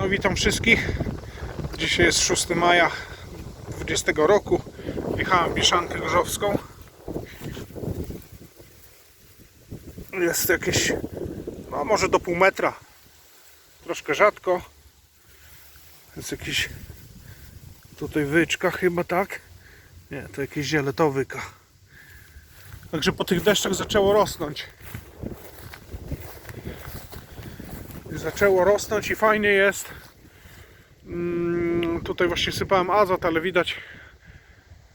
No witam wszystkich. Dzisiaj jest 6 maja 20 roku. Jechałem Bieszankę Gorzowską. Jest jakieś, no może do pół metra. Troszkę rzadko. Jest jakiś tutaj wyczka chyba, tak? Nie, to jakieś ziele to wyka. Także po tych deszczach zaczęło rosnąć. Zaczęło rosnąć i fajnie jest. Mm, Tutaj właśnie sypałem azot, ale widać,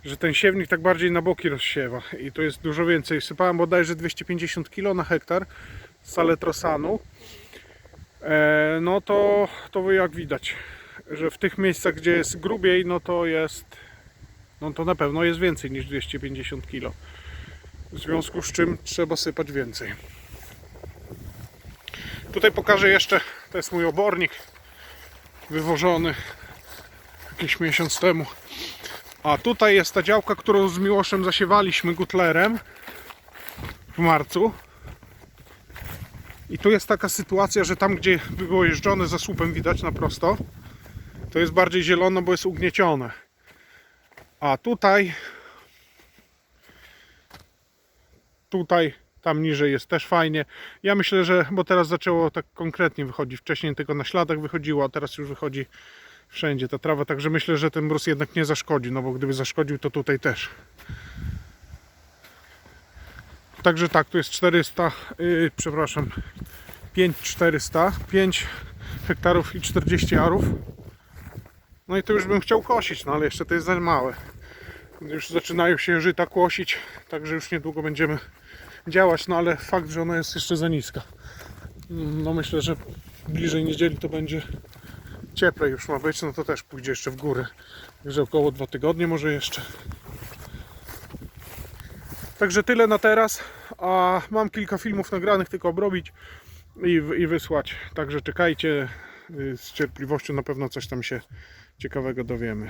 że ten siewnik tak bardziej na boki rozsiewa i tu jest dużo więcej. Sypałem bodajże 250 kg na hektar saletrosanu. E, no to, to jak widać, że w tych miejscach, gdzie jest grubiej, no to jest, no to na pewno jest więcej niż 250 kg. W związku z czym trzeba sypać więcej. Tutaj pokażę jeszcze, to jest mój obornik wywożony jakiś miesiąc temu. A tutaj jest ta działka, którą z Miłoszem zasiewaliśmy gutlerem w marcu. I tu jest taka sytuacja, że tam gdzie było jeżdżone za słupem widać na prosto, to jest bardziej zielono, bo jest ugniecione. A tutaj tutaj, tam niżej jest też fajnie. Ja myślę, że, bo teraz zaczęło tak konkretnie wychodzić, wcześniej tylko na śladach wychodziło, a teraz już wychodzi wszędzie ta trawa, także myślę, że ten mróz jednak nie zaszkodzi, no bo gdyby zaszkodził, to tutaj też. Także tak, tu jest 400, yy, przepraszam, 5400, 5 hektarów i 40 arów. No i to już bym chciał kosić, no ale jeszcze to jest za małe. Już zaczynają się żyta kłosić, także już niedługo będziemy działać, no ale fakt, że ona jest jeszcze za niska. No myślę, że bliżej niedzieli to będzie cieplej już ma być, no to też pójdzie jeszcze w górę. Także około dwa tygodnie może jeszcze. Także tyle na teraz, a mam kilka filmów nagranych, tylko obrobić i, i wysłać. Także czekajcie y, z cierpliwością, na pewno coś tam się ciekawego dowiemy.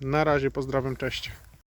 Na razie pozdrawiam, cześć.